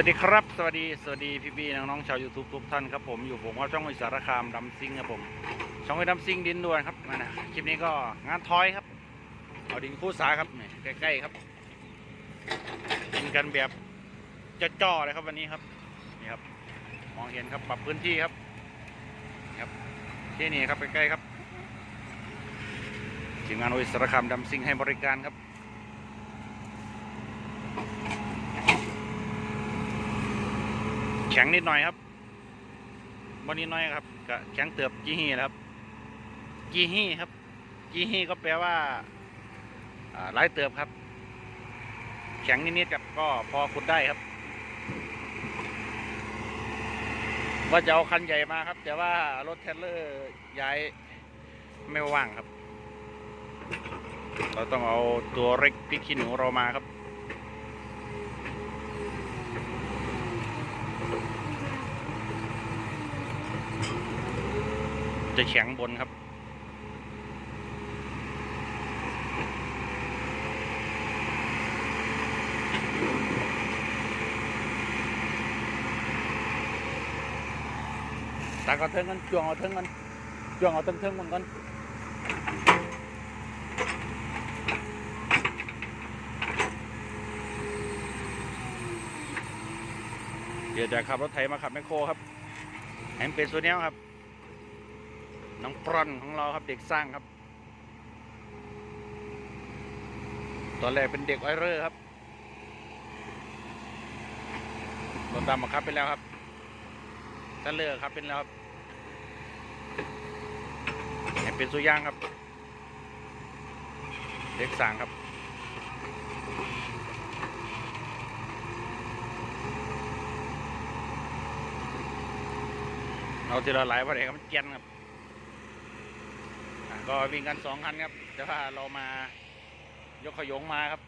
วัสดีครับ สวัสดี สวัสดีพี่พี่ๆน้องๆชาว YouTube ทุกท่านครับผมอยู่ผมว่าช่องวิสารคามดำซิงครับผมช่องวิดำซิงดินด่วนครับมานะคลิปนี้ก็งานทอยครับเอาดินคู่สาครับนี่ใกล้ๆครับกินกันแบบจ่อๆเลยครับวันนี้ครับนี่ครับมองเห็นครับปรับพื้นที่ครับครับที่นี่ครับใกล้ๆครับทีมงานวิสารคามดำซิงให้บริการครับ ข็งนิดหน่อยครับวันนี้น้อยครับก็แข็งเติบจีฮีนะครับจีฮีครับจีฮีก็แปลว่าอ่าหลายเติบครับ แข็งนิดๆครับก็พอขุดได้ครับว่าจะเอาคันใหญ่มาครับ แต่ว่ารถเทรลเลอร์ย้ายไม่ว่างครับ เราต้องเอาตัวเร็กพริกขี้หนูเรามาครับ จะแข็งบนครับตากเอาเทิงกันจวงเอาเทิงกันจวงเอาเทิงเทิงมันกันเดี๋ยวจะขับรถไถมาขับแมคโครครับให้มันเป็นส่วนแนวครับ น้องปรอนของเราครับเด็กสร้างครับ ตอนแรกเป็นเด็กไอเรอร์ครับเราตามมาครับไปแล้วครับท่านเลือกครับเป็นแล้วครับเป็นสุย่างครับ เด็กสร้างครับเอาทีละหลายประเด็นครับเกียนครับ ก็วิ่งกันสองคันครับ แต่ว่าเรามายกขยงมาครับ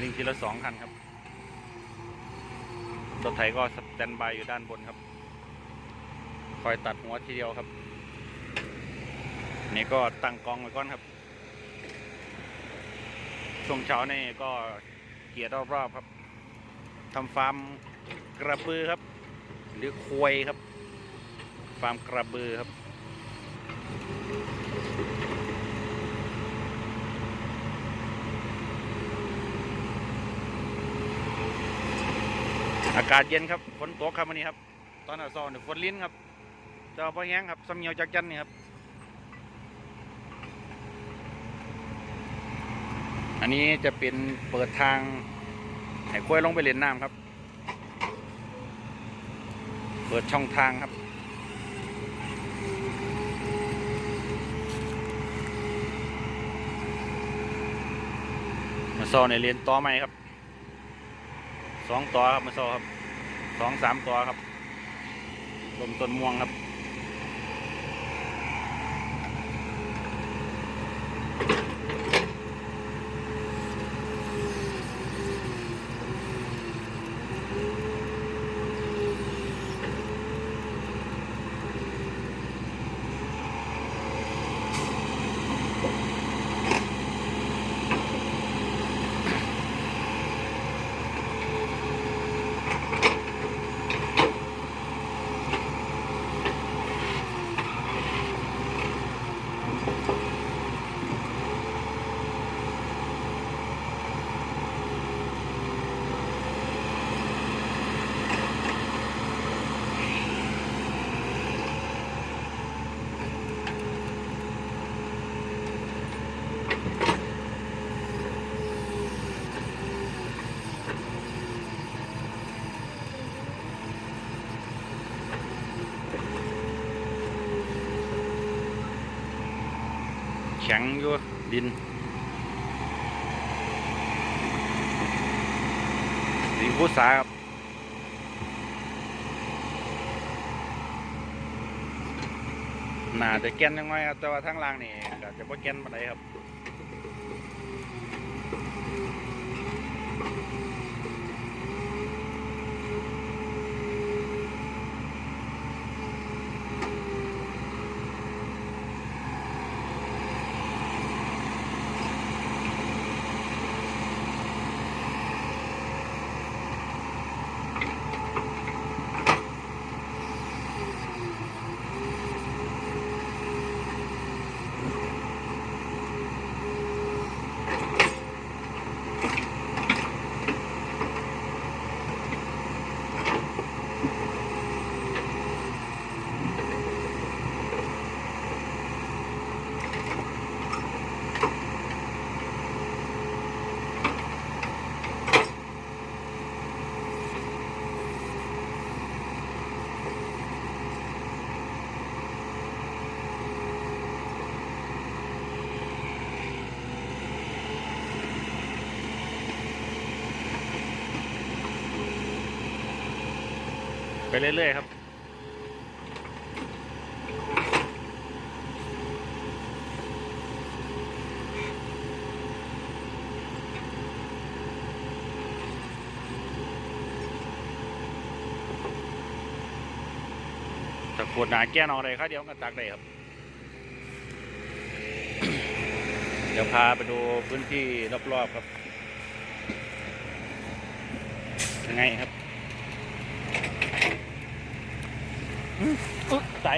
วิ่งทีละสองคันครับรถไถก็สแตนบายอยู่ด้านบนครับ คอยตัดหัวทีเดียวครับ นี่ก็ตั้งกองไว้ก่อนครับ ช่วงเช้านี่ก็เกียร์รอบๆครับทำฟาร์มกระปือครับ หรือควยครับ ฟาร์มกระบือครับอากาศเย็นครับฝนตกครับวันนี้ครับ ตอนอสอนฝนลิ้นครับเจะพอแห้งครับสำเนียวจากจันนี่ครับ อันนี้จะเป็นเปิดทางให้กล้วยลงไปเล่นน้ำครับ เปิดช่องทางครับ มาซอในเรียนต่อไหมครับสองต่อครับมาซอครับสองสามต่อครับลมต้นม่วงครับ ข็งอยู่ดิน ดินพุทราครับน่าจะแกนยังไงครับแต่ว่าทางล่างนี่ก็จะบ่แกนปานใดครับ เรื่อยๆครับถ้าขวดหนาแก้นเอาอะไรครับเดี๋ยวก็ตักได้ครับ เดี๋ยวพาไปดูพื้นที่รอบๆครับยังไงครับ อุ๊ยใส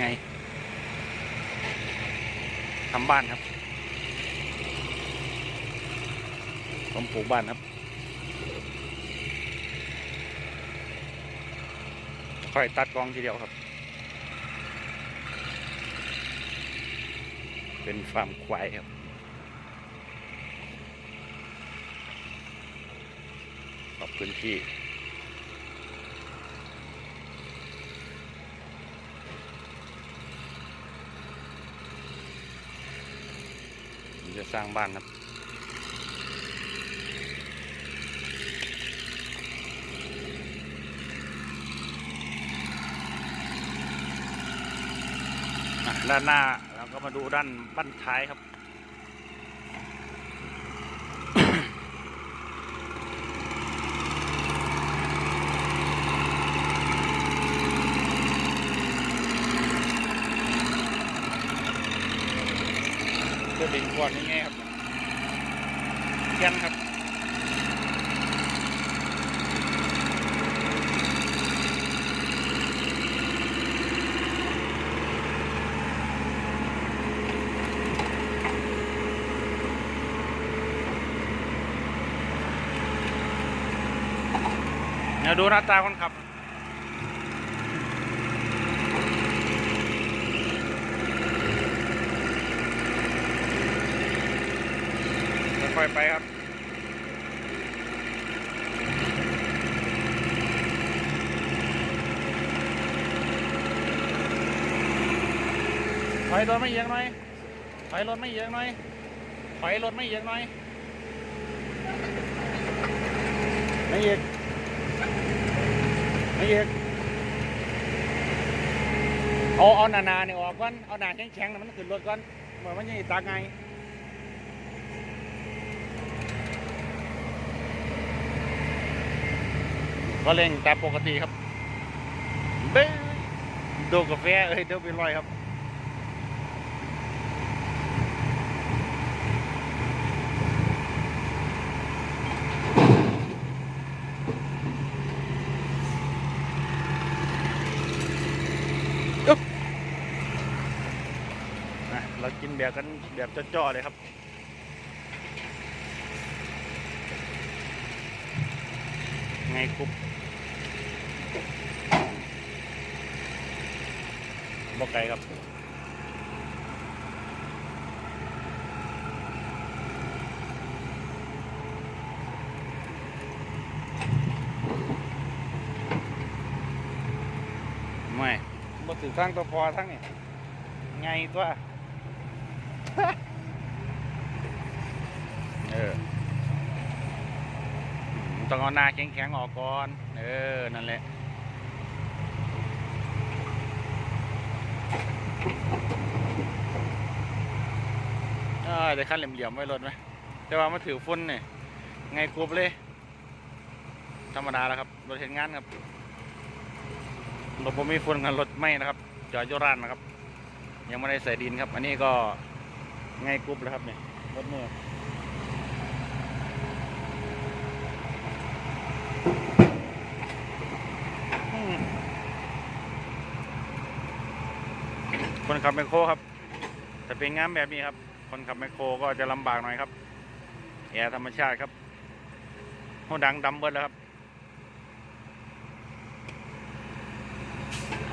ไงทำบ้านครับผมปลูกบ้านครับ ค่อยตัดกองทีเดียวครับ เป็นฟาร์มควายครับ ขอบ พื้นที่ผมจะสร้างบ้านครับด้านหน้าเราก็มาดูด้านบ้านท้ายครับ ดิ่งก่อนยังไงครับเทียนครับเดี๋ยวดูหน้าตาคนขับ ค่อยๆไปครับถอยรถไม่เอียงหน่อยถอยรถไม่เอียงหน่อยถอยรถไม่เอียงหน่อยไม่เอียงไม่เอียงเอาเอาหนาๆเนี่ยออกก่อนเอาหนาแข็งๆน่ะมันขึ้นรถก่อนเหมือนมันยังตากไง ก็เร่งตามปกติครับเบ้ดูกาแฟเอ้ยเดี๋ยวไปลอยครับเรากินแบบกันแบบจ่อๆเลยครับไงคุบ บอกไก่ครับไม่บ่ถือทั้งตัวพอทั้งนี่ไงตัว เอออืมต้องเอาหน้าแข็งๆออกก่อน เออ นั่นแหละ เออ แต่ขั้นเหลี่ยมๆไว้รถไหมแต่ว่ามาถือฟุ้นเนี่ยไงกรุบเลย ธรรมดาแล้วครับรถเห็นงานครับรถผมมีฝุ่นกันรถไม่นะครับจอดโยรานนะครับ ยังไม่ได้ใส่ดินครับ อันนี้ก็ไงกรุบแล้วครับเนี่ยรถเมื่อคนขับแมคโครครับแต่เป็นงานแบบนี้ครับ คนขับแมคโครก็จะลำบากหน่อยครับแอร์ธรรมชาติครับหัวดังดำเบิดแล้วครับ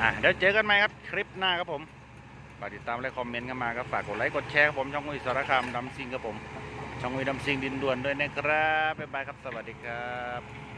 อะเดี๋ยวเจอกันไหมครับคลิปหน้าครับผมฝากติดตามและคอมเมนต์กันมาครับฝากกดไลค์กดแชร์ครับผมช่องอุยสารคามดำซิงครับผมช่องอุยดำซิงดินด่วนด้วยนะครับบ๊ายบายครับสวัสดีครับ